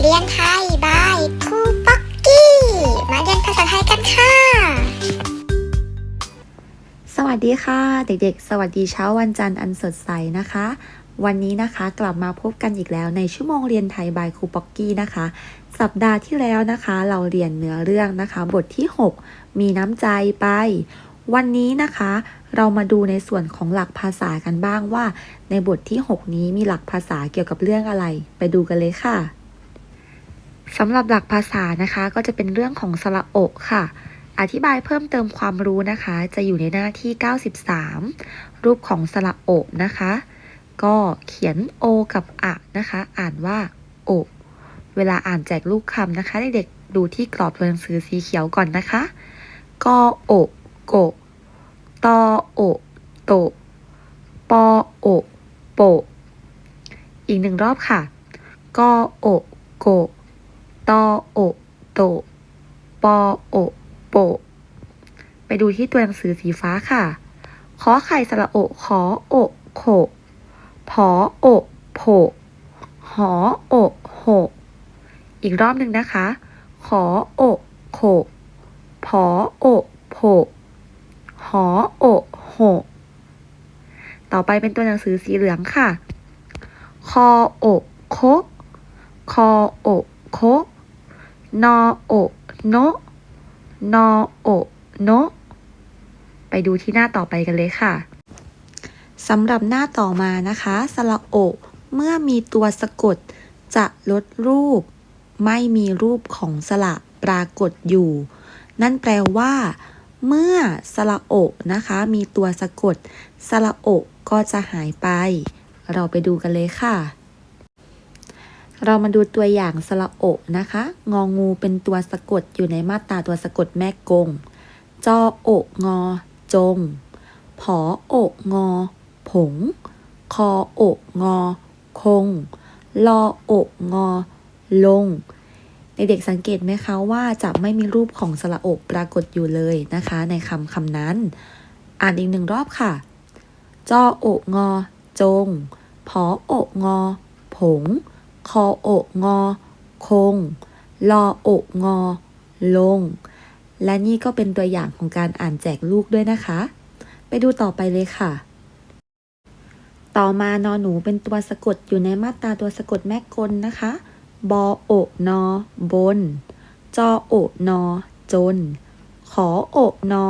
เรียนไทยบายครูป๊อกกี้ มาเรียนภาษาไทยกันค่ะ สวัสดีค่ะ เด็กๆ สวัสดีเช้าวันจันทร์อันสดใสนะคะ วันนี้นะคะกลับมาพบกันอีกแล้วในชั่วโมงเรียนไทยบายครูป๊อกกี้นะคะ สัปดาห์ที่แล้วนะคะ เราเรียนเนื้อเรื่องนะคะ บทที่ 6 มีน้ำใจไป วันนี้นะคะ เรามาดูในส่วนของหลักภาษากันบ้างว่า ในบทที่ 6 นี้มีหลักภาษาเกี่ยวกับเรื่องอะไร ไปดูกันเลยค่ะ สำหรับหลักภาษานะคะ ก็จะเป็นเรื่องของสระโอกค่ะ อธิบายเพิ่มเติมความรู้นะคะ จะอยู่ในหน้าที่ 93 รูปของสระโอกนะคะ ก็เขียนโอกับอะนะคะ อ่านว่าโอเวลาอ่านแจกลูกคำนะคะเด็กๆดูที่กรอบตัวหนังสือสีเขียวก่อนนะคะกอโอโกตอโอโตปอโอโป อีกหนึ่งรอบค่ะกอโอโก โอ โต ปอ โอ โป ไปดูที่ตัวหนังสือสีฟ้าค่ะ ขอไข่สระโอ ขอโอ โข ผอโอ โผ หอโอ โห อีกรอบหนึ่งนะคะ ขอโอ โข ผอโอ โผ หอโอ โห ต่อไปเป็นตัวหนังสือสีเหลืองค่ะ คอโอ โคคอโอ โค นอโอโนนอโอโนไปดูที่หน้าต่อไปกันเลยค่ะสำหรับหน้าต่อมานะคะสระโอ เมื่อมีตัวสะกด จะลดรูป ไม่มีรูปของสระปรากฏอยู่ นั่นแปลว่า เมื่อสระโอนะคะ มีตัวสะกด สระโอก็จะหายไป เราไปดูกันเลยค่ะ เรามาดูตัวอย่างสระโอนะคะ งองูเป็นตัวสะกดอยู่ในมาตราตัวสะกดแม่กง จอโองอจง ผอโองอผง คอโองอคง ลอโองอลง ในเด็กสังเกตไหมคะว่าจะไม่มีรูปของสระโอปรากฏอยู่เลยนะคะ ในคำคำนั้น อ่านอีกหนึ่งรอบค่ะ จอโองอจง ผอโองอผง คอโอกงอ คง ลอโอกงอ ลง และนี่ก็เป็นตัวอย่างของการอ่านแจกลูกด้วยนะคะ ไปดูต่อไปเลยค่ะ ต่อมานอหนูเป็นตัวสะกดอยู่ในมาตราตัวสะกดแม่กลนะคะ บอโอกนอบน จอโอกนอจน ขอโอกนอ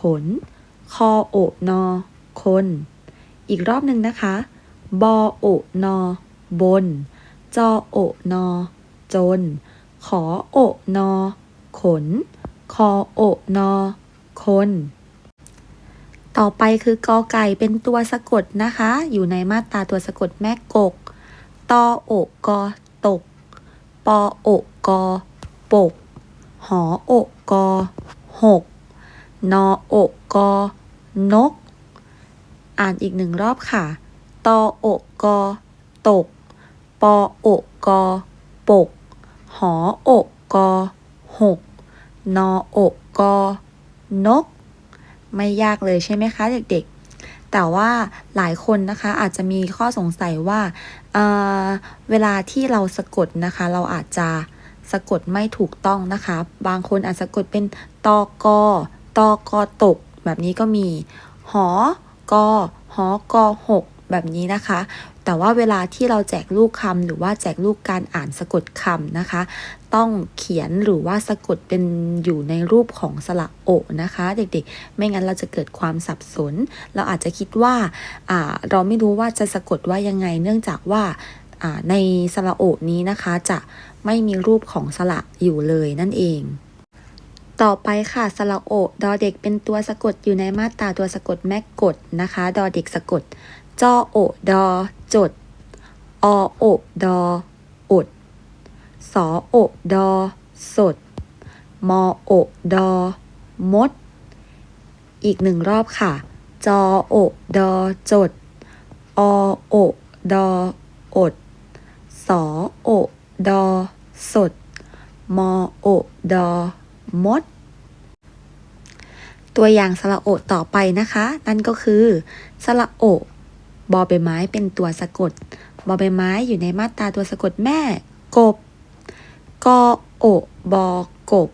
ขน คอโอกนอคน อีกรอบหนึ่งนะคะ บอโอกนอบน จอโอนอ จน ขอโอนอ ขน คอโอนอ คน ต่อไปคือกอไก่เป็นตัวสะกดนะคะ อยู่ในมาตราตัวสะกดแม่กก ตอโอกกอตก ปอโอกกอปก หอโอกกอหก นอโอกกอนก อ่านอีกหนึ่งรอบค่ะ ตอโอกกอตก ปอโอกกอปก หอโอกกอหก นอโอกกอนก ไม่ยากเลยใช่ไหมคะเด็กๆ แต่ว่าหลายคนนะคะอาจจะมีข้อสงสัยว่าเเวลาที่เราสะกดนะคะ เราอาจจะสะกดไม่ถูกต้องนะคะ บางคนอาจสะกดเป็นตอกอตอกอตก แบบนี้ก็มี หอกอหอกอหก แบบนี้นะคะ แต่ว่าเวลาที่เราแจกลูกคำหรือว่าแจกลูกการอ่านสะกดคำนะคะ ต้องเขียนหรือว่าสะกดเป็นอยู่ในรูปของสระโอนะคะ เด็กๆ ไม่งั้นเราจะเกิดความสับสน เราอาจจะคิดว่าเราไม่รู้ว่าจะสะกดว่ายังไง เนื่องจากว่าอ่าในสระโอนี้นะคะจะไม่มีรูปของสระอยู่เลยนั่นเองต่อไปค่ะสระโอดอเด็กเป็นตัวสะกดอยู่ในมาตราตัวสะกดแม่กดนะคะ ดอเด็กสะกด จอโอดอ จด อโอดออด สอโอดอ สดมอโอดอ มด อีกหนึ่งรอบค่ะ จอโอดอ จด อโอดออด สอโอดอ สดมอโอดอ มด ตัวอย่างสระโอต่อไปนะคะ นั่นก็คือสระโอ บอใบไม้เป็นตัวสะกด บอใบไม้อยู่ในมาตราตัวสะกดแม่ กบ กอโอบอกบ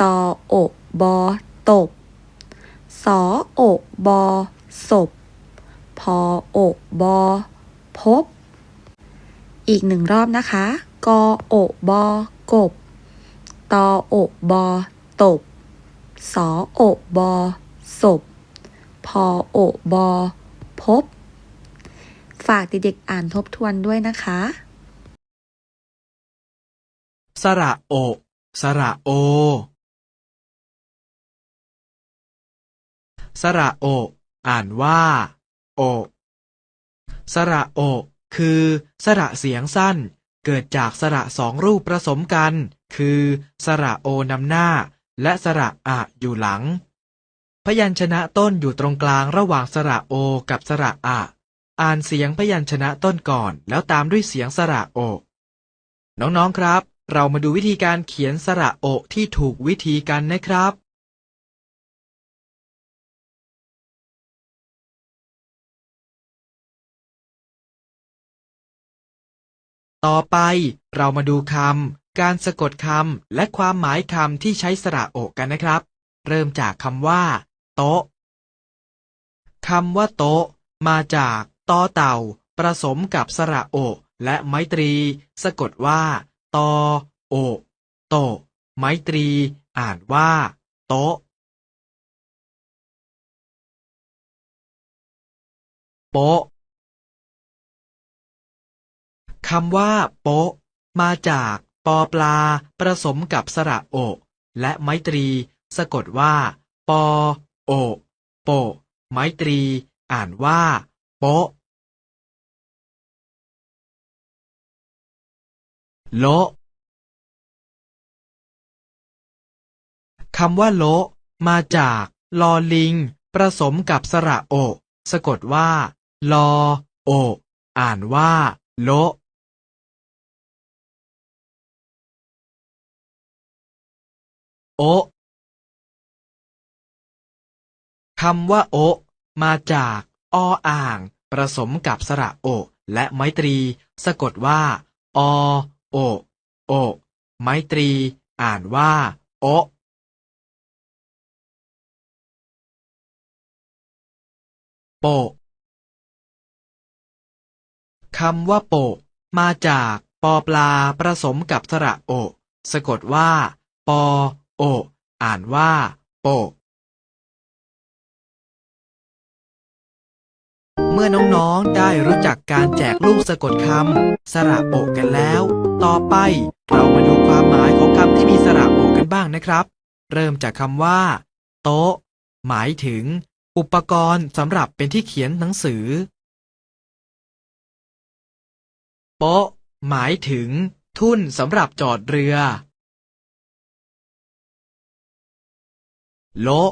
ตอโอบอตบ สอโอบอศพ พอโอบอพบ อีกหนึ่งรอบนะคะ กอโอบอกบ ตอโอบอตบ สอโอบอศพ พอโอบอ พบ ฝากเด็กๆอ่านทบทวนด้วยนะคะ สระโอ สระโอ สระโอ อ่านว่า โอ สระโอ คือ สระเสียงสั้น เกิดจากสระสองรูปผสมกัน คือ สระโอนำหน้า และสระอะอยู่หลัง พยัญชนะต้นอยู่ตรงกลางระหว่างสระโอ กับสระอะ อ่านเสียงพยัญชนะต้นก่อน แล้วตามด้วยเสียงสระโอ น้องๆครับ เรามาดูวิธีการเขียนสระโอที่ถูกวิธีกันนะครับ ต่อไปเรามาดูคำ การสะกดคำ และความหมายคำที่ใช้สระโอกันนะครับ เริ่มจากคำว่า โต๊ะคำว่าโต๊ะ มาจากตอเต่าผสมกับสระโอ และไมตรี สะกดว่า ตอ โอ โต ไมตรี อ่านว่า โต๊ะ โปะคำว่า โปะ มาจาก ปอปลาผสมกับสระโอ และไมตรี สะกดว่า ปอ โอ โป ไมตรี อ่านว่า โปะโลคำว่าโลมาจากลอลิง ผสมกับสระโอ สะกดว่า ลอ โอ อ่านว่า โลโอ คำว่า โอ มาจาก ออ่าง ผสมกับสระโอ และไมตรี สะกดว่า อ โอ โอ ไมตรี อ่านว่า โอโปคำว่าโป มาจากปอปลาผสมกับสระโอ สะกดว่า ปอ โอ อ่านว่า โป เมื่อน้องๆ ได้รู้จักการแจกลูกสะกดคำสระโอกกันแล้ว ต่อไปเรามาดูความหมายของคำที่มีสระโอกกันบ้างนะครับ เริ่มจากคำว่า โต๊ะ หมายถึง อุปกรณ์สำหรับเป็นที่เขียนหนังสือ โป๊ะ หมายถึง ทุ่นสำหรับจอดเรือ โละ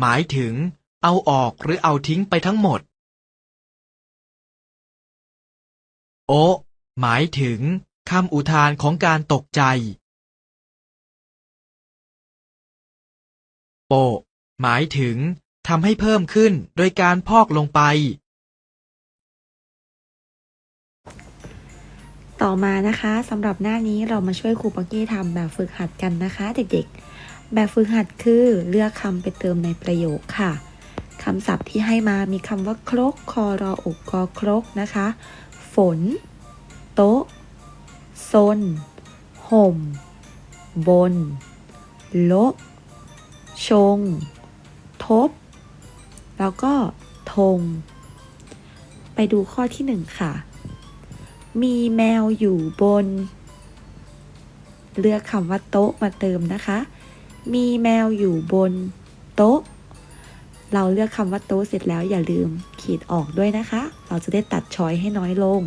หมายถึง เอาออกหรือเอาทิ้งไปทั้งหมด โอหมายถึงคำอุทานของการตกใจ โป หมายถึงทำให้เพิ่มขึ้นโดยการพอกลงไป ต่อมานะคะสำหรับหน้านี้เรามาช่วยครูปักกี้ทำแบบฝึกหัดกันนะคะ เด็กๆ แบบฝึกหัดคือเลือกคำไปเติมในประโยคค่ะคำศัพท์ที่ให้มามีคำว่าครกคอรออกกอครกนะคะ น โต๊ะซนห่ม บน โลชง ทบ แล้วก็ธง ไปดูข้อที่หนึ่งค่ะ มีแมวอยู่บน เลือกคำว่าโต๊ะมาเติมนะคะ มีแมวอยู่บน โต๊ะ เราเลือกคำว่าโต๊ะเสร็จแล้วอย่าลืม ขีดออกด้วยนะคะ เราจะได้ตัดช้อยให้น้อยลง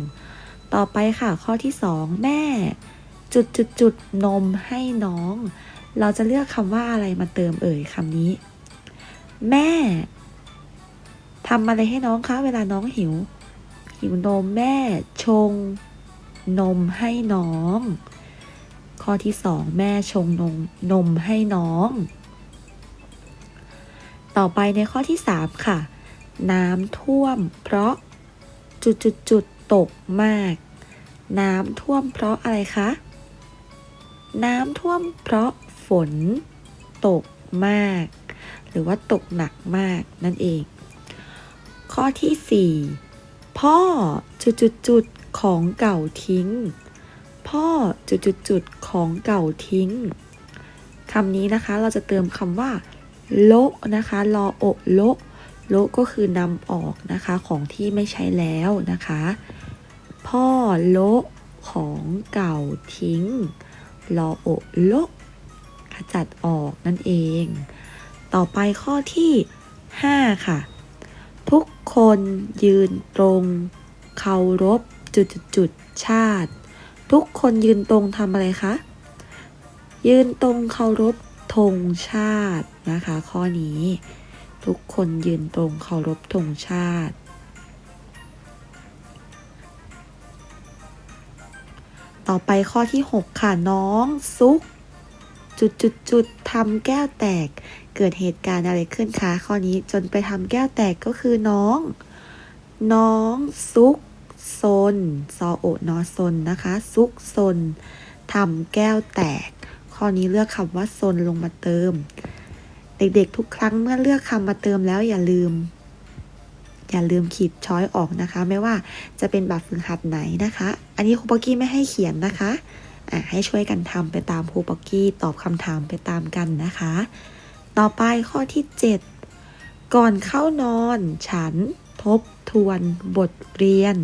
ต่อไปค่ะข้อที่สองแม่ จุดจุดจุดนมให้น้อง เราจะเลือกคำว่าอะไรมาเติมเอ่ยคำนี้ แม่ทำอะไรให้น้องคะเวลาน้องหิว หิวนมแม่ชง นมให้น้อง ข้อที่สองแม่ชงนมนมให้น้อง ต่อไปในข้อที่สามค่ะ น้ำท่วม เพราะจุดจุดจุดตกมาก น้ำท่วมเพราะอะไรคะ น้ำท่วมเพราะฝน ตกมาก หรือว่าตกหนักมากนั่นเอง ข้อที่ 4 พ่อจุดจุดจุดๆของเก่าทิ้ง พ่อจุดจุดจุดๆของเก่าทิ้งคำนี้นะคะเราจะเติมคำว่า โลนะคะรอโอะโละ โละก็คือนำออกนะคะของที่ไม่ใช้แล้วนะคะ พ่อโละของเก่าทิ้งรอโอโละขจัดออกนั่นเอง ต่อไปข้อที่ 5 ค่ะ ทุกคนยืนตรงเคารพจุดจุดจุดชาติ ทุกคนยืนตรงทำอะไรคะ ยืนตรงเคารพธงชาตินะคะ ข้อนี้ ทุกคนยืนตรงเคารพธงชาติ ต่อไปข้อที่ 6 ค่ะ น้องซุก จุดจุดจุดทำแก้วแตก เกิดเหตุการณ์อะไรขึ้นคะ ข้อนี้จนไปทำแก้วแตกก็คือน้อง น้องซุกซนซอโอนอซนนะคะ ซุกซนทำแก้วแตก ข้อนี้เลือกคำว่าซนลงมาเติม เด็กๆ ทุกครั้งเมื่อเลือกคำมาเติมแล้วอย่าลืม อย่าลืมขีดช้อยออกนะคะ ไม่ว่าจะเป็นแบบฝึกหัดไหนนะคะ อันนี้ครูปอกี้ไม่ให้เขียนนะคะอะให้ช่วยกันทำไปตามครูปอกกี้ตอบคำถามไปตามกันนะคะ ต่อไปข้อที่ 7 ก่อนเข้านอน ฉันทบทวนบทเรียน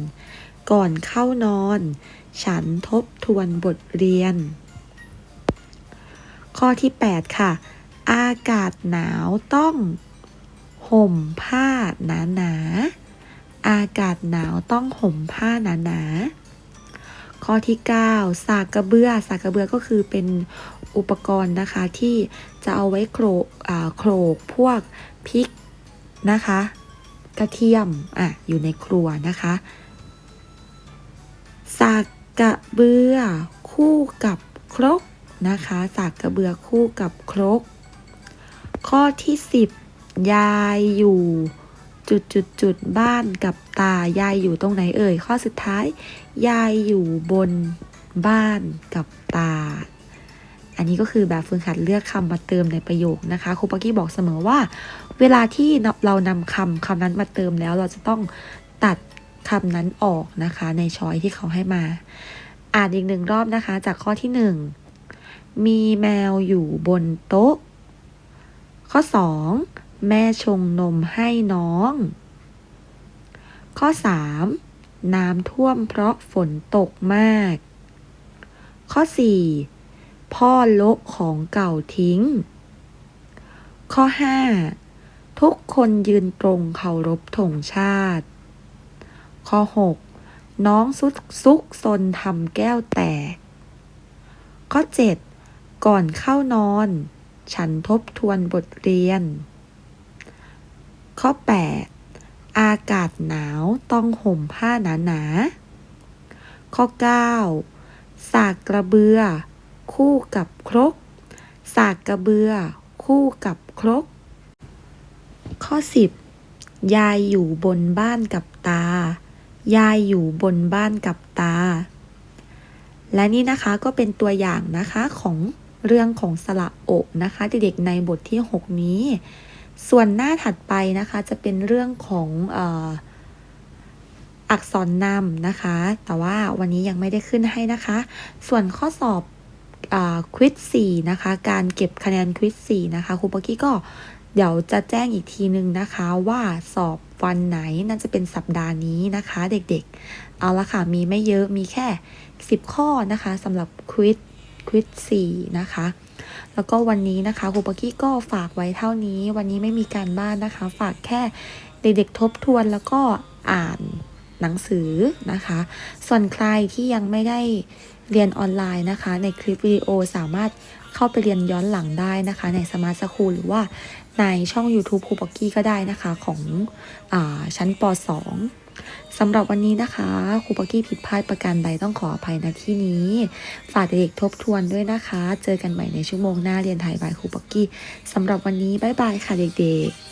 ก่อนเข้านอน ฉันทบทวนบทเรียน ข้อที่ 8 ค่ะ อากาศหนาวต้อง ห่มผ้าหนาหนาๆอากาศหนาวต้องห่มผ้าหนาหนาๆข้อที่9สากกระเบือสากกระเบือก็คือเป็นอุปกรณ์นะคะที่จะเอาไว้โขลกโขลกพวกพริกนะคะ กระเทียมอะอยู่ในครัวนะคะสากกระเบือคู่กับครกนะคะ สากกระเบือคู่กับครก ข้อที่ 10 ยายอยู่จุดจุดจุดบ้านกับตายายอยู่ตรงไหนเอ่ย ข้อสุดท้าย ยายอยู่บนบ้านกับตา อันนี้ก็คือแบบฝึกหัดเลือกคำมาเติมในประโยคนะคะครูปากี้บอกเสมอว่า เวลาที่เรานำคำคำนั้นมาเติมแล้วเราจะต้องตัดคำนั้นออกนะคะ ในช้อยที่เขาให้มา อ่านอีกหนึ่งรอบนะคะ จากข้อที่หนึ่งมีแมวอยู่บนโต๊ะ ข้อ 2 แม่ชงนมให้น้อง ข้อ 3 น้ำท่วมเพราะฝนตกมาก ข้อ 4 พ่อโละของเก่าทิ้ง ข้อ 5 ทุกคนยืนตรงเคารพธงชาติ ข้อ 6 น้องซุกซุกซนทำแก้วแตก ข้อ 7 ก่อนเข้านอน ฉันทบทวนบทเรียน ข้อ 8 อากาศหนาวต้องห่มผ้าหนาหนาๆข้อ 9 สากกระเบือ คู่กับครก สากกระเบือ คู่กับครก ข้อ 10 ยายอยู่บนบ้านกับตา ยายอยู่บนบ้านกับตา และนี่นะคะก็เป็นตัวอย่างนะคะของ เรื่องของสระโอกนะคะเด็กๆในบทที่ 6 นี้ ส่วนหน้าถัดไปนะคะจะเป็นเรื่องของออักษรนำนะคะ แต่ว่าวันนี้ยังไม่ได้ขึ้นให้นะคะ ส่วนข้อสอบควิด4นะคะ การเก็บคะแนนควิด4นะคะครูปกกี้ก็เดี๋ยวจะแจ้งอีกทีนึงนะคะว่าสอบวันไหนน่าจะเป็นสัปดาห์นี้นะคะ เด็กๆ เอาละค่ะ มีไม่เยอะมีแค่ 10 ข้อนะคะสำหรับควิด ควิด4นะคะ แล้วก็วันนี้นะคะครูปกี้ก็ฝากไว้เท่านี้ วันนี้ไม่มีการบ้านนะคะ ฝากแค่เด็กๆทบทวนแล้วก็อ่านหนังสือนะคะ ส่วนใครที่ยังไม่ได้เรียนออนไลน์นะคะ ในคลิปวิดีโอสามารถเข้าไปเรียนย้อนหลังได้นะคะ ในสมาร์ทสคูลหรือว่าในช่อง YouTube ครูปอกกี้ก็ได้นะคะของอชั้นป .2 สำหรับวันนี้นะคะครูปอกี้ผิดพลาดประการใดต้องขออภัยณที่นี้ ฝากเด็กๆทบทวนด้วยนะคะ เจอกันใหม่ในชั่วโมงหน้าเรียนไทยบายครูปอกกี้สำหรับวันนี้บ๊ายบายค่ะเด็กๆ